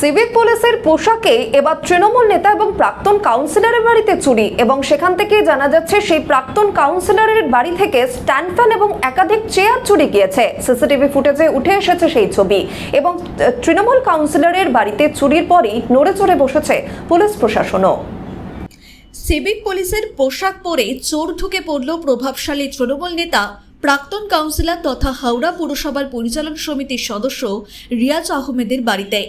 Civic পুলিশের পোশাকে এবার তৃণমূল নেতা এবং প্রাক্তন কাউন্সিলরের বাড়িতে চুরি এবং সেখান থেকে জানা যাচ্ছে সেই প্রাক্তন কাউন্সিলরের বাড়ি থেকে স্ট্যান্ড ফ্যান এবং একাধিক চেয়ার চুরি গিয়েছে। সিসিটিভি ফুটেজে উঠে এসেছে সেই ছবি এবং তৃণমূল কাউন্সিলরের বাড়িতে চুরির পরই নড়ে চড়ে বসেছে পুলিশ প্রশাসনও। সিভিক পুলিশের পোশাক পরে চোর ঢুকে পড়ল প্রভাবশালী তৃণমূল নেতা, প্রাক্তন কাউন্সিলর তথা হাওড়া পুরসভার পরিচালন সমিতির সদস্য রিয়াজ আহমেদের বাড়িতে।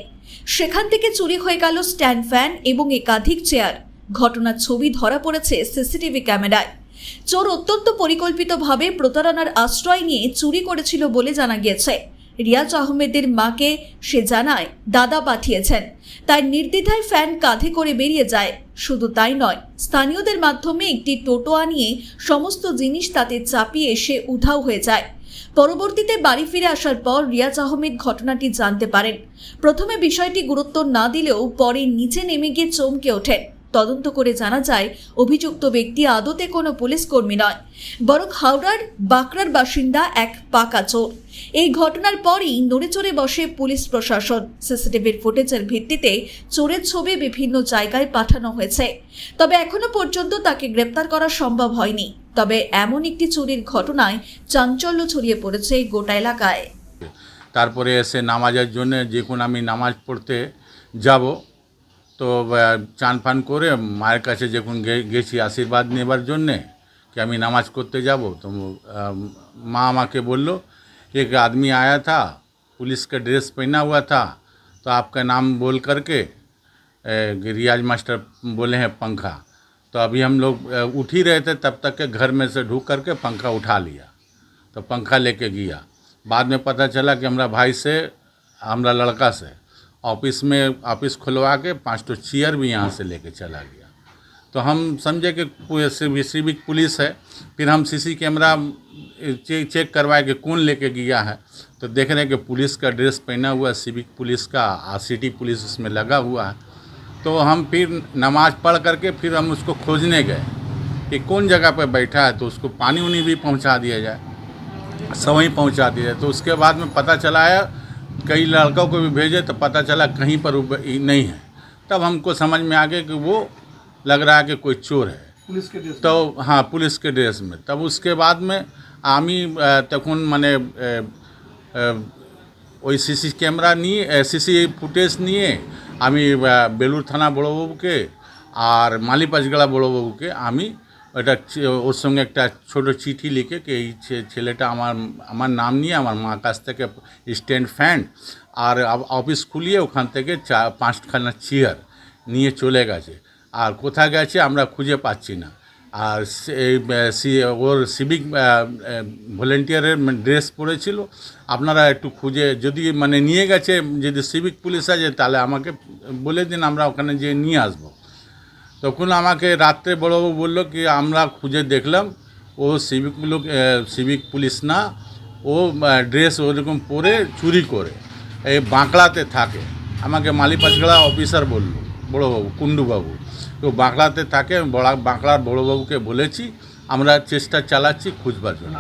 সেখান থেকে চুরি হয়ে গেল স্ট্যান্ড ফ্যান এবং একাধিক চেয়ার। ঘটনার ছবি ধরা পড়েছে সিসিটিভি ক্যামেরায়। চোর অত্যন্ত পরিকল্পিতভাবে প্রতারণার আশ্রয় নিয়ে চুরি করেছিল বলে জানা গিয়েছে। রিয়াজ আহমেদের মাকে সে জানায়, দাদা পাঠিয়েছেন। তাই নির্দ্বিধায় ফ্যান কাঁধে করে বেরিয়ে যায়। শুধু তাই নয়, স্থানীয়দের মাধ্যমে একটি টোটো আনিয়ে সমস্ত জিনিস তাতে চাপিয়ে সে উধাও হয়ে যায়। পরবর্তীতে বাড়ি ফিরে আসার পর রিয়াজ আহমেদ ঘটনাটি জানতে পারেন। প্রথমে বিষয়টি গুরুত্ব না দিলেও পরে নিচে নেমে গিয়ে চমকে ওঠেন। তদন্ত করে জানা যায়, অভিযুক্ত ব্যক্তি আদতে কোনো পুলিশ কর্মী নয়। বরং হাওড়ার বাঁকড়ার বাসিন্দা এক পাকা চোর। এই ঘটনার পরই নড়েচড়ে বসে পুলিশ প্রশাসন। সিসিটিভির ফুটেজের ভিত্তিতে চোরের ছবি বিভিন্ন জায়গায় পাঠানো হয়েছে। তবে এখনও পর্যন্ত তাকে গ্রেপ্তার করা সম্ভব হয়নি। তবে এমন একটি চুরির ঘটনায় চাঞ্চল্য ছড়িয়ে পড়েছে গোটা এলাকায়। তারপরে এসে নামাজের জন্য যে যখন আমি নামাজ পড়তে যাব। তো আহ, চান ফান করে মায়ের কাছে যখন গে- গেছি আশীর্বাদ নেবার জন্যে कि আমি নামাজ করতে যাব তো আহ, মা আমাকে বলল एक आदमी आया था पुलिस का ड्रेस पहना हुआ था तो आपका नाम बोल करके ए, रियाज मास्टर बोले हैं पंखा तो अभी हम लोग अ, उठ ही रहे थे तब तक के घर में से ढूक करके पंखा उठा लिया तो पंखा लेके गया बाद में पता चला कि हमारा भाई से हमारा लड़का से ऑफ़िस में ऑफ़िस खुलवा के पाँच तो चेयर भी यहाँ से लेके चला गया। तो हम समझे कि सिविक पुलिस है, फिर हम सीसी कैमरा चेक चेक करवाए कि कौन लेके गया है। तो देख रहे हैं कि पुलिस का ड्रेस पहना हुआ है, सिविक पुलिस का और सिटी पुलिस उसमें लगा हुआ है। तो हम फिर नमाज़ पढ़ करके फिर हम उसको खोजने गए कि कौन जगह पर बैठा है तो उसको पानी उनी भी पहुँचा दिया जाए सवहीं पहुँचा दिया जाए। तो उसके बाद में पता चला है कई लड़कों को भी भेजे तो पता चला कहीं पर वो ब- नहीं है तब हमको समझ में आ गया कि वो लग रहा है कि कोई चोर है পুলিশ কে ड्रेस তো হ্যাঁ পুলিশকে ড্রেস में तब उसके बाद में আমি আহ, তখন মানে আহ, আহ, ওই সিসি ক্যামেরা নিয়ে সিসি ফুটেজ নিয়ে আমি আহ, বেলুর থানা বড়োবাবুকে আর মালিপাঁচগড়া বড়োবাবুকে আমি ওটা ওর সঙ্গে একটা ছোট চিঠি লিখে কি এই ছেলেটা আমার আমার নাম নিয়ে আমার মার কাছ থেকে স্ট্যান্ড ফ্যান আর অফিস খুলিয়ে ওখান থেকে চা, পাঁচখানা চেয়ার নিয়ে চলে গেছে। আর কোথায় গেছে আমরা খুঁজে পাচ্ছি না। আর ওর সিভিক ভলেন্টিয়ারের ড্রেস পরেছিল। আপনারা একটু খুঁজে, যদি মানে নিয়ে গেছে, যদি সিভিক পুলিশ আছে তাহলে আমাকে বলে দিন, আমরা ওখানে যেয়ে নিয়ে আসব। তখন আমাকে রাত্রে বড়বাবু বলল কি, আমরা খুঁজে দেখলাম, ও সিভিক লোক সিভিক পুলিশ না, ও ড্রেস ওরকম পরে চুরি করে এই বাঁকড়াতে থাকে। আমাকে মালিপাচগড়া অফিসার বলল, বড়োবাবু, কুণ্ডুবাবু, তো বাঁকড়াতে থাকে আমি বড়া, বাঁকড়ার বড়োবাবুকে বলেছি, আমরা চেষ্টা চালাচ্ছি খুঁজবার জন্য।